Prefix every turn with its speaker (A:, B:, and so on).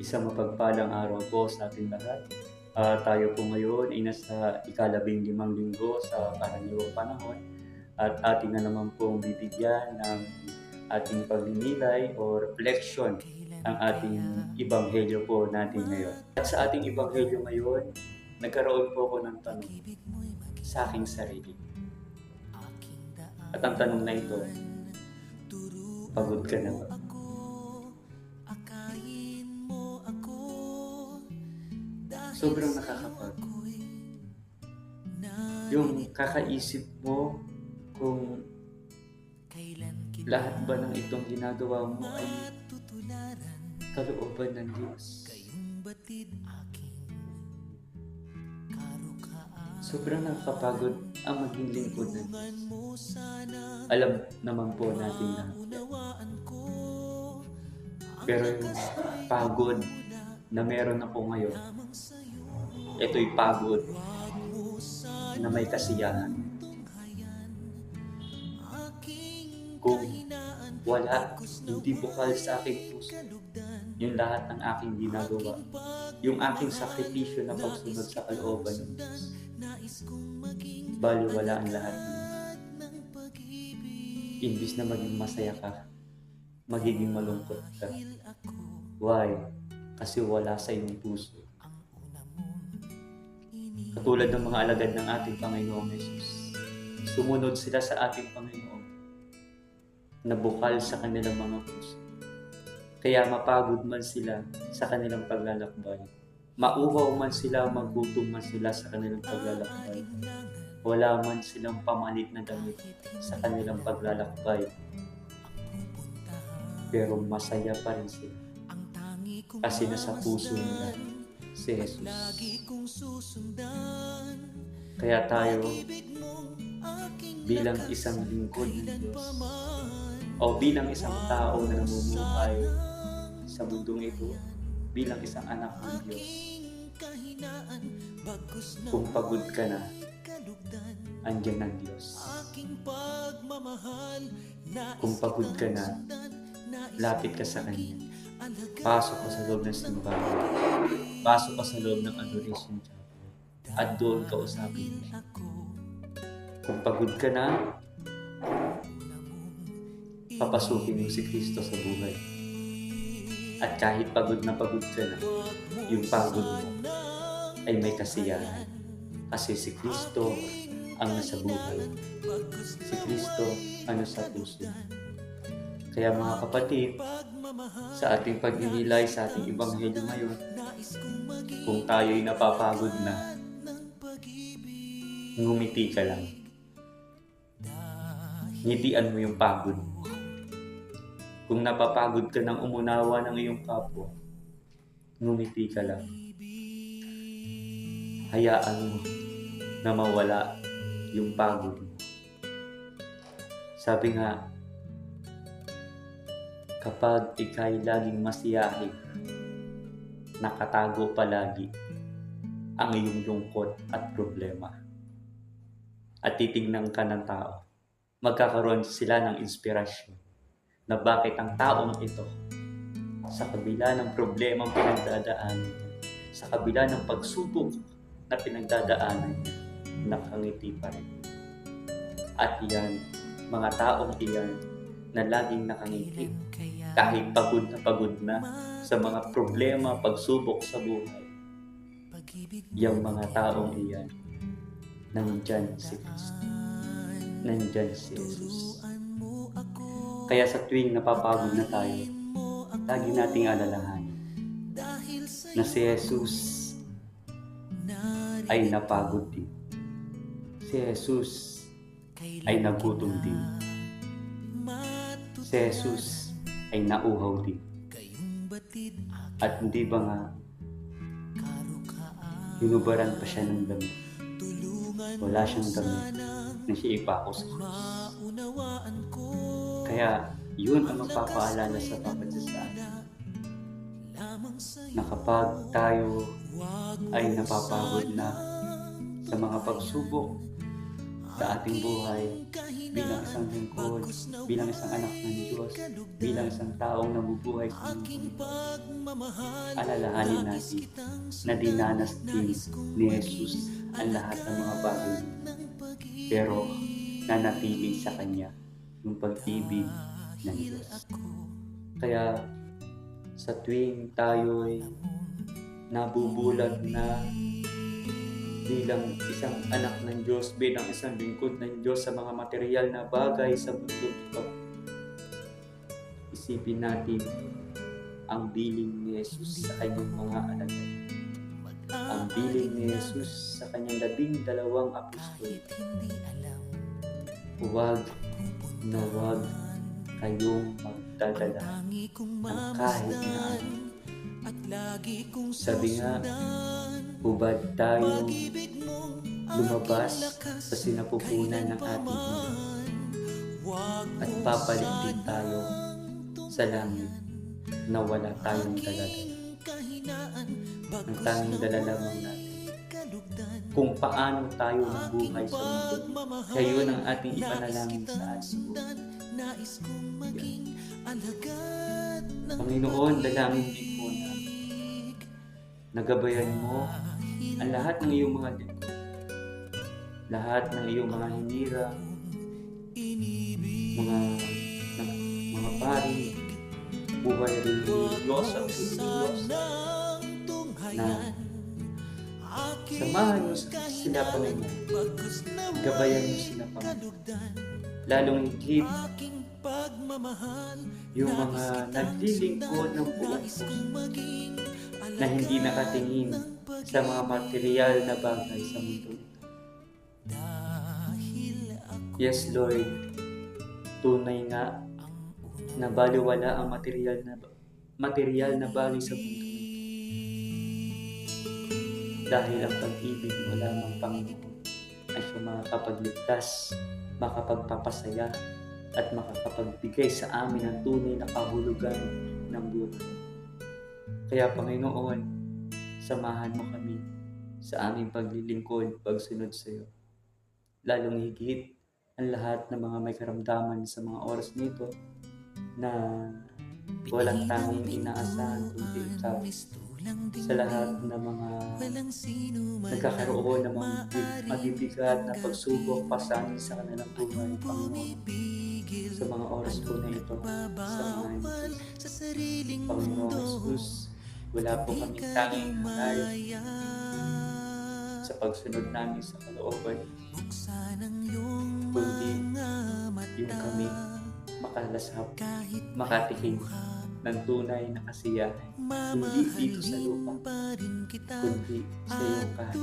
A: Isang mapagpalang araw po sa ating lahat. Ah, tayo po ngayon ay nasa ikalabing limang linggo sa karaniwang panahon at ating na naman pong bibigyan ng ating pagninilay o reflection ang ating ibanghelyo po natin ngayon. At sa ating ibanghelyo ngayon, nagkaroon po ako ng tanong sa aking sarili. At ang tanong na ito, pagod ka na ba? Sobrang nakakapagod. Yung kakaisip mo kung lahat ba ng itong ginagawa mo ay kalooban ng Diyos. Sobrang nakakapagod ang maging lingkod ng Diyos. Alam naman po natin na pero yung pagod na meron ako ngayon, ito'y pagod na may kasiyahan. Kung wala, hindi bukal sa aking puso yung lahat ng aking ginagawa, yung aking sakripisyo na pagsunod sa kalooban ng Diyos. Bali wala ang lahat yun. Imbis na maging masaya ka, magiging malungkot ka. Why? Kasi wala sa iyong puso. Katulad ng mga alagad ng ating Panginoong Jesus. Sumunod sila sa ating Panginoon na bukal sa kanilang mga puso. Kaya mapagod man sila sa kanilang paglalakbay. Mauhaw man sila, magutom man sila sa kanilang paglalakbay. Wala man silang pamalit na damit sa kanilang paglalakbay. Pero masaya pa rin sila. Kasi nasa puso nila si Jesus. Kaya tayo bilang isang lingkod ng Diyos o bilang isang tao na namumuhay sa mundong ito bilang isang anak ng Diyos. kung pagod ka na andyan ang Diyos. Kung pagod ka na lapit ka sa Kanya pasok ka sa loob ng simbahan pasok ka sa loob ng adoration chapel at doon ka usapin. Kung pagod ka na, papasukin mo si Kristo sa buhay. At kahit pagod na pagod ka na, yung pagod mo ay may kasiyahan. Kasi si Kristo ang nasa buhay. Si Kristo ang nasa puso. Kaya mga kapatid, sa ating pagninilay sa ating Ebanghelyo ngayon, kung tayo'y napapagod na, ngumiti ka lang. Ngitian mo yung pagod. Kung napapagod ka ng umunawa ng iyong kapwa, ngumiti ka lang. Hayaan mo na mawala yung pagod. Sabi nga, kapag ikay laging masiyahin, nakatago palagi ang iyong lungkot at problema. At titignan ka ng tao, magkakaroon sila ng inspirasyon na bakit ang taong ito sa kabila ng problema ang pinagdadaanan sa kabila ng pagsubok na pinagdadaanan niya, nakangiti pa rin. At iyan, mga taong iyan na laging nakangiti kahit pagod na pagod na sa mga problema, pagsubok sa buhay. Yung mga taong iyan nandyan si Kristo. Nandyan si Jesus. Kaya sa tuwing napapagod na tayo, lagi nating alalahanin na si Jesus ay napagod din. Si Jesus ay nagutom din. Si Jesus ay nauhaw din. At hindi ba nga hinubaran pa siya ng damit wala siyang damit na siya ipako sa krus. Kaya yun ang magpapaalala sa bawat isa sa atin na kapag tayo ay napapagod na sa mga pagsubok, sa ating buhay bilang isang lingkod, bilang isang anak ng Diyos, bilang isang taong nabubuhay sa mundo. Alalahanin natin na dinanas din ni Jesus ang lahat ng mga bagay pero nanatili sa Kanya yung pag-ibig ng Diyos. Kaya sa tuwing tayo'y nabubulag na bilang isang anak ng Diyos, bilang isang lingkod ng Diyos sa mga material na bagay sa mundo ito. Isipin natin ang biling ni Jesus sa kanyang mga alagad. Ang biling ni Jesus sa kanyang labing dalawang apostol. Huwag na huwag kayong magdadala ng kahit na ano. Sabi nga, hubad tayo lumabas sa sinapupunan ng ating Ina at papalit tayo sa langit na wala tayong dalala. Ang tanging dala lamang natin kung paano tayo nabuhay sa mundo. Kaya yun ang ating ipanalangin sa ating. Panginoon, dalangin nagabayan mo ang lahat ng iyong mga lingkod, lahat ng iyong mga hinira, mga ng, mga pari, buhay ni Diyos at Diyos na samahan mo sila Panginoon. Gabayan mo sila Panginoon. Lalong higit yung mga naglilingkod ng buong puso na hindi nakatingin sa mga material na bagay sa mundo. Yes, Lord, tunay nga na baliwala ang material na material na bagay sa mundo. Dahil ang pag-ibig mo lamang, Panginoon, ay makakapagligtas, makapagpapasaya, at makakapagbigay sa amin ng tunay na kahulugan ng buhay. Kaya Panginoon, samahan mo kami sa aming paglilingkod, pagsunod sa iyo. Lalong higit ang lahat ng mga may karamdaman sa mga oras nito na walang tanging inaasahan kundi ikaw sa lahat ng mga nagkakaroon ng mga mabibigat na pagsubok pasanin sa kanilang buhay, Panginoon. Sa mga oras po na ito, sa mga Panginoon Jesus, wala po kami tanging hanay sa pagsunod namin sa kalooban, kundi yung kami makalasap, makatikim ng tunay na kasiyahan, hindi dito sa lupa, kundi sa iyong kahit